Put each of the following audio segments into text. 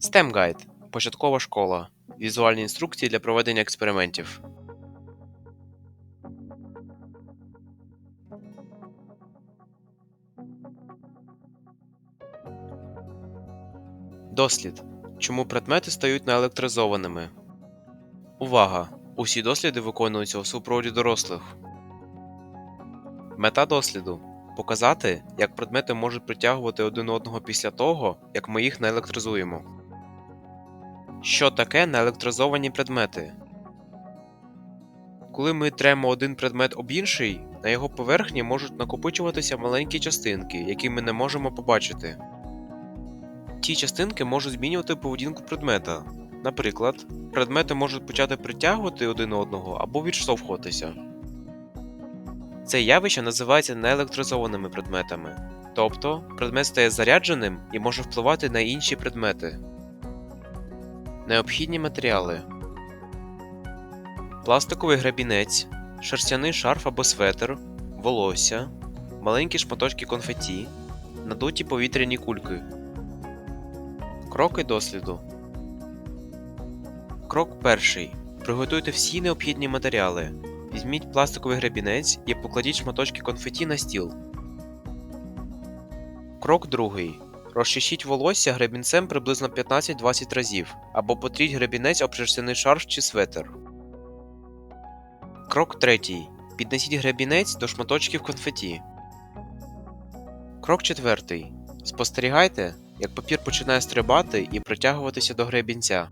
STEM Guide – початкова школа. Візуальні інструкції для проведення експериментів. Дослід. Чому предмети стають наелектризованими? Увага! Усі досліди виконуються у супроводі дорослих. Мета досліду показати, як предмети можуть притягувати один одного після того, як ми їх наелектризуємо. Що таке наелектризовані предмети? Коли ми тремо один предмет об інший, на його поверхні можуть накопичуватися маленькі частинки, які ми не можемо побачити. Ті частинки можуть змінювати поведінку предмета. Наприклад, предмети можуть почати притягувати один одного або відштовхуватися. Це явище називається неелектризованими предметами, тобто предмет стає зарядженим і може впливати на інші предмети. Необхідні матеріали пластиковий грабінець, шерстяний шарф або светр, волосся, маленькі шматочки конфеті, надуті повітряні кульки. Кроки досліду. Крок перший. Приготуйте всі необхідні матеріали. Візьміть пластиковий гребінець і покладіть шматочки конфеті на стіл. Крок другий. Розчищіть волосся гребінцем приблизно 15-20 разів або потріть гребінець об шерстяний шарф чи светр. Крок третій. Піднесіть гребінець до шматочків конфеті. Крок четвертий. Спостерігайте, як папір починає стрибати і притягуватися до гребінця.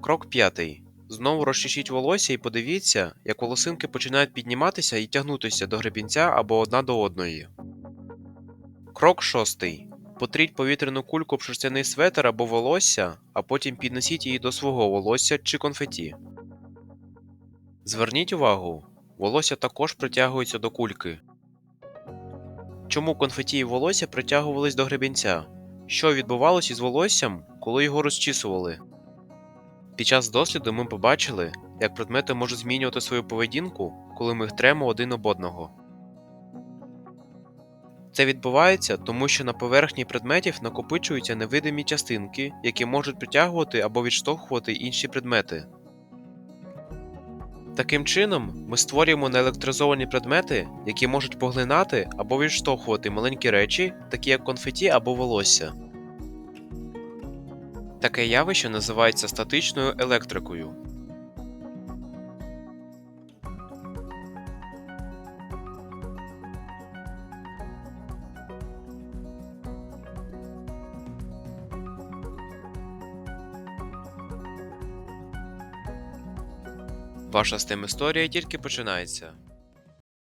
Крок п'ятий. Знову розчешіть волосся і подивіться, як волосинки починають підніматися і тягнутися до гребінця або одна до одної. Крок шостий. Потріть повітряну кульку об шерстяний светр або волосся, а потім піднесіть її до свого волосся чи конфеті. Зверніть увагу, волосся також притягується до кульки. Чому конфеті і волосся притягувались до гребінця? Що відбувалося із волоссям, коли його розчісували? Під час досліду ми побачили, як предмети можуть змінювати свою поведінку, коли ми їх тремо один об одного. Це відбувається, тому що на поверхні предметів накопичуються невидимі частинки, які можуть притягувати або відштовхувати інші предмети. Таким чином, ми створюємо неелектризовані предмети, які можуть поглинати або відштовхувати маленькі речі, такі як конфеті або волосся. Таке явище називається статичною електрикою. Ваша STEM історія тільки починається.